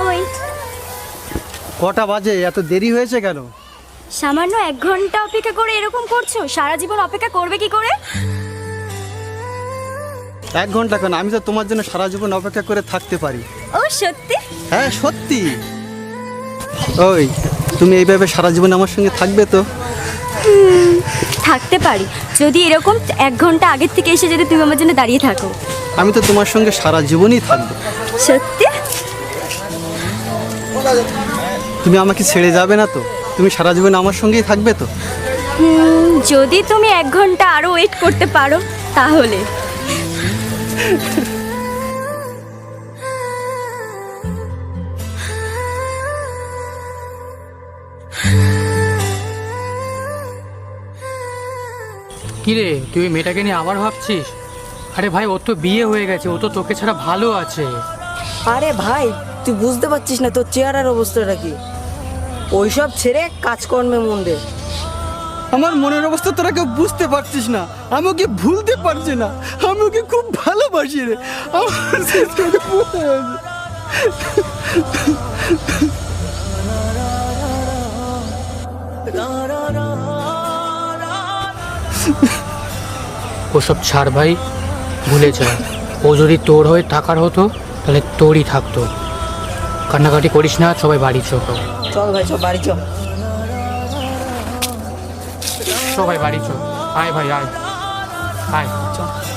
ওই কটা বাজে? এত দেরি হয়েছে কেন? সামান্য এক ঘণ্টা অপেক্ষা করে এরকম করছ? সারা জীবন অপেক্ষা করবে কি করে? এক ঘণ্টা কেন? আমি তো তোমার জন্য সারা জীবন অপেক্ষা করে থাকতে পারি। ও সত্যি? হ্যাঁ সত্যি। ওই তুমি এইভাবে সারা জীবন আমার সঙ্গে থাকবে তো? থাকতে পারি। যদি এরকম এক ঘণ্টা আগের থেকে এসে যদি তুমি আমার জন্য দাঁড়িয়ে থাকো। আমি তো তোমার সঙ্গে সারা জীবনই থাকব। সত্যি? তুমি আমাকে ছেড়ে যাবে না তো? তুমি সারা জীবন আমার সঙ্গেই থাকবে তো? যদি তুমি এক ঘণ্টা আরও ওয়েট করতে পারো তাহলে। কিরে তুই মেয়েটাকে নিয়ে আবার ভাবছিস? আরে ভাই ওর তো বিয়ে হয়ে গেছে, ও তো তোকে ছাড়া ভালো আছে। আরে ভাই, তুই বুঝতে পারছিস না তোর চেহারার অবস্থাটা কি? ওইসব ছেড়ে কাজকর্মে মন দে। আমার মনের অবস্থা তোরা কেউ বুঝতে পারছিস না। আমি ওকে ভুলতে পারছি না। আমি ওকে খুব ভালোবাসি রে। আমার। ওসব ছাড় ভাই ভুলে যা। ও যদি তোর হয়ে থাকার হতো তাহলে তোরই থাকতো। কান্নাকাটি করিস না সবাই বাড়ি চো চল ভাই চল বাড়ি চল। সবাই বাড়ি আয় ভাই আয়। আয়।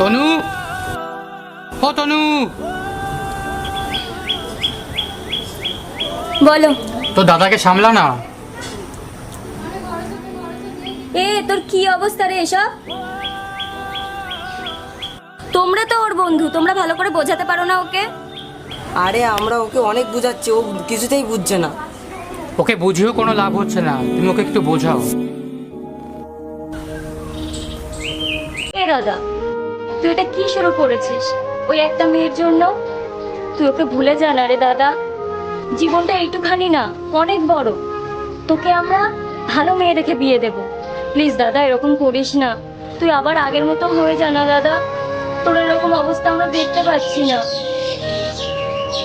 তনু ও তনু বলো। তোর দাদাকে সামলা না। এ তোর কি অবস্থা রে এসব? তোমরা তো ওর বন্ধু তোমরা ভালো করে বোঝাতে পারো না ওকে। আরে আমরা ওকে অনেক বুঝাচ্ছি ও কিছুতেই বুঝছে না। ওকে বুঝিয়েও কোনো লাভ হচ্ছে না তুমি ওকে একটু বোঝাও। এ দাদা তুই এটা কি শুরু করেছিস? ওই একটা মেয়ের জন্য? তুই ওকে ভুলে যা না রে দাদা। জীবনটা এইটুখানি না, অনেক বড়। তোকে আমরা ভালো মেয়ে দেখে বিয়ে দেব। প্লিজ দাদা, এরকম করিস না। তুই আবার আগের মতো হয়ে যা না দাদা। তোর এরকম অবস্থা আমরা দেখতে পাচ্ছি না।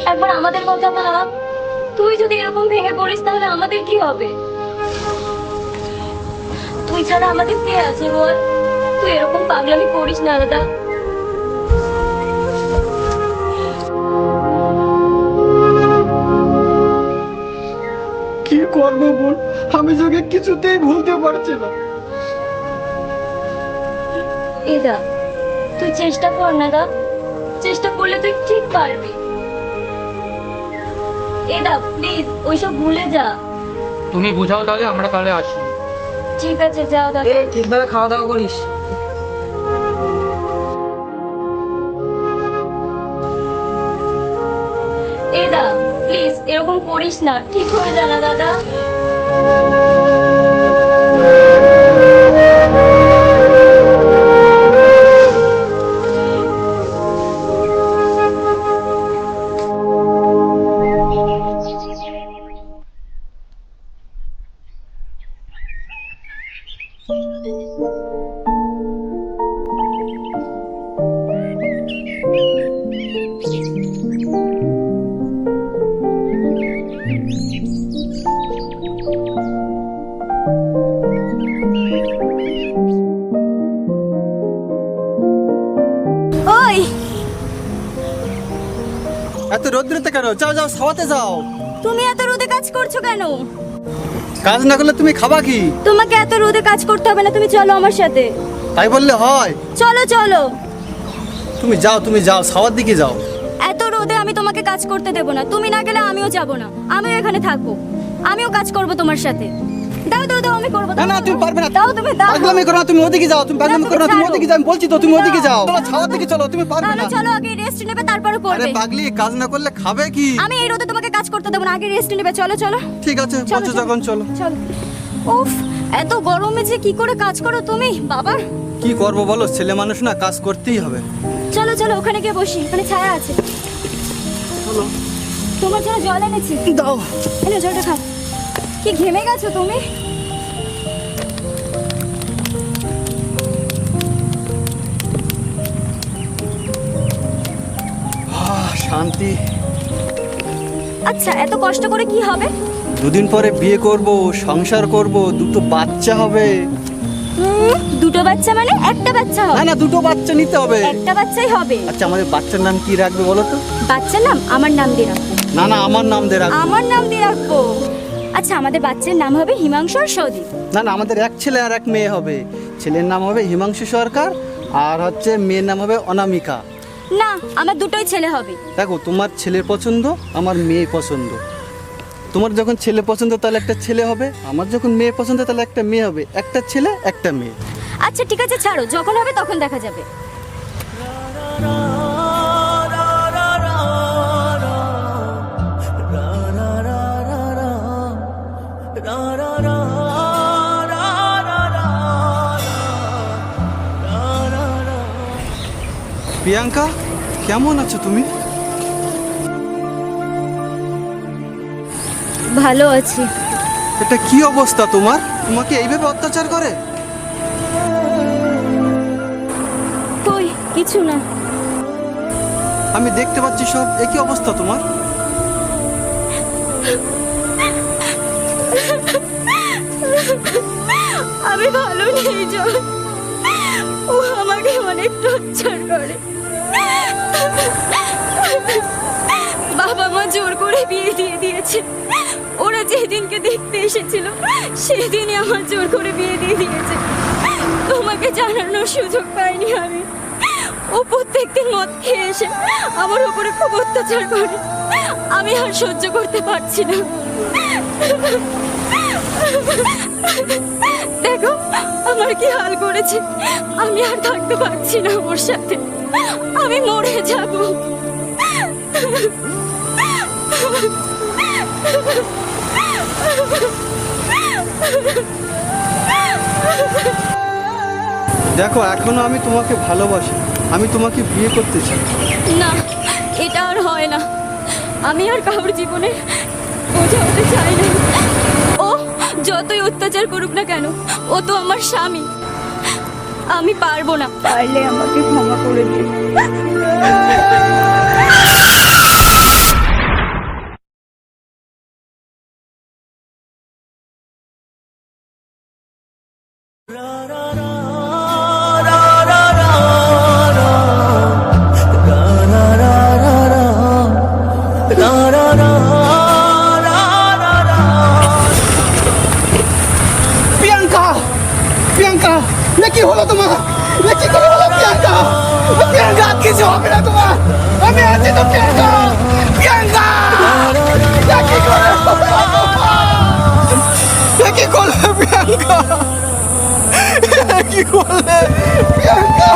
একবার আমাদের কথা ভাব। তুই যদি এরকম ভেঙে পড়িস, তাহলে আমাদের কি হবে? তুই ছাড়া আমাদের কে আছে বল? তুই এরকম পাগলামি করিস না, দাদা। কি করব বল? আমি তোকে কিছুতেই ভুলতে পারছি না। এদা তুই চেষ্টা কর না দা। চেষ্টা করলে তুই ঠিক পারবি। এদা প্লিজ ওইসব ভুলে যা। তুমি বুঝাও তাহলে আমরা তাহলে আসি। ঠিক আছে যাও দা। এ ঠিকভাবে খাওয়া দাওয়া করিস। করিস না। ঠিক হয়ে যা দাদা। এত রোদ্রতে কেন? যাও যাও সাওয়াতে যাও। তুমি এত রোদে কাজ করছ কেন? কাজ না করলে তুমি খাবা কি? তোমাকে এত রোদে কাজ করতে হবে না তুমি চলো আমার সাথে। তাই বললে হয়? চলো চলো। তুমি যাও তুমি যাও সাওয়ার দিকে যাও। এত রোদে আমি তোমাকে কাজ করতে দেব না। তুমি না গেলে আমিও যাব না। আমিও এখানে থাকব। আমিও কাজ করব তোমার সাথে। দাও দাও দাও আমি করব না না তুমি পারবে না। দাও তুমি দাও। পাগলামি করো না তুমি ওদিকে যাও তুমি পাগলামি করো না তুমি ওদিকে যাও আমি বলছি তো তুমি না। ওদিকে যাও। চলো ছাওয়ার দিকে চলো তুমি পারবে না চলো আগে রেস্ট নেবে তারপরে আরে করবে পাগলি কাজ না করলে খাবে কি? আমি এই রোদে তোমাকে কাজ করতে দেবো না আগে রেস্ট নেবে চলো চলো। ঠিক আছে চলো, চলো। যখন চলো। চলো। উফ এত গরমে যে কি করে কাজ করো তুমি বাবা। কি করব বলো ছেলে মানুষ না কাজ করতেই হবে। চলো চলো ওখানে গিয়ে বসি ওখানে ছায়া আছে। চলো। তোমার জন্য জল এনেছি। দাও। এনে জলটা খাও। কি ঘেমে গেছো তুমি? শান্তি। আচ্ছা এত কষ্ট করে কি হবে? দুদিন পরে বিয়ে করব সংসার করব দুটো বাচ্চা হবে। হুম, দুটো বাচ্চা মানে একটা বাচ্চা না হবে না দুটো বাচ্চা নিতে হবে। একটা বাচ্চাই হবে? আচ্ছা আমাদের বাচ্চার নাম কি রাখবে বলো তো? বাচ্চার নাম আমার নাম দিয়ে রাখব। না না আমার নাম দিয়ে রাখবে। আমার নাম দিয়ে রাখব? আচ্ছা আমাদের বাচ্চার নাম হবে হিমাংশু আর সৌদীপ না না আমাদের এক ছেলে আর এক মেয়ে হবে। ছেলের নাম হবে হিমাংশু সরকার আর হচ্ছে মেয়ের নাম হবে অনামিকা। না আমার দুটোই ছেলে হবে। দেখো তোমার ছেলের পছন্দ আমার মেয়ে পছন্দ। তোমার যখন ছেলে পছন্দ তাহলে একটা ছেলে হবে। আমার যখন মেয়ে পছন্দ তাহলে একটা মেয়ে হবে। একটা ছেলে একটা মেয়ে। আচ্ছা ঠিক আছে ছাড়ো। যখন হবে তখন দেখা যাবে। প্রিয়াঙ্কা কেমন আছো তুমি? ভালো আছি। এটা কি অবস্থা তোমার? তোমাকে এইভাবে অত্যাচার করে? কই? কিছু না। আমি দেখতে পাচ্ছি সব একই অবস্থা তোমার। আমি ভালো নেই ও আমাকে অনেক টর্চার করে। বাবা মা জোর করে বিয়ে দিয়ে দিয়েছে। ওরা যেদিনকে দেখতে এসেছিল, সেদিনই আমার জোর করে বিয়ে দিয়ে দিয়েছে। তোমাকে জানানোর সুযোগ পাইনি আমি। ও প্রত্যেকদিন মদ খেয়ে এসে আমার উপরে খুব অত্যাচার করে। আমি আর সহ্য করতে পারছি না। দেখো, আমার কি হাল করেছে? আমি আর থাকতে পারছি না ওর সাথে। আমি মরে যাব। দেখো এখনও আমি তোমাকে ভালোবাসি। আমি তোমাকে বিয়ে করতে চাই। না এটা আর হয় না। আমি আর কারোর জীবনে বোঝা হতে চাই না। ও যতই অত্যাচার করুক না কেন ও তো আমার স্বামী। আমি পারব না। পারলে আমাকে ক্ষমা করে দিন প্রিয়াঙ্কা প্রিয়াঙ্কা। না কি হলো তোমার? না কি করে হলো প্রিয়াঙ্কা? প্রিয়াঙ্কা, কিছু হবে না তোমার। আমি আছি তো প্রিয়াঙ্কা। প্রিয়াঙ্কা! না কি করে তোমার? কি করলে প্রিয়াঙ্কা। কি করলে প্রিয়াঙ্কা।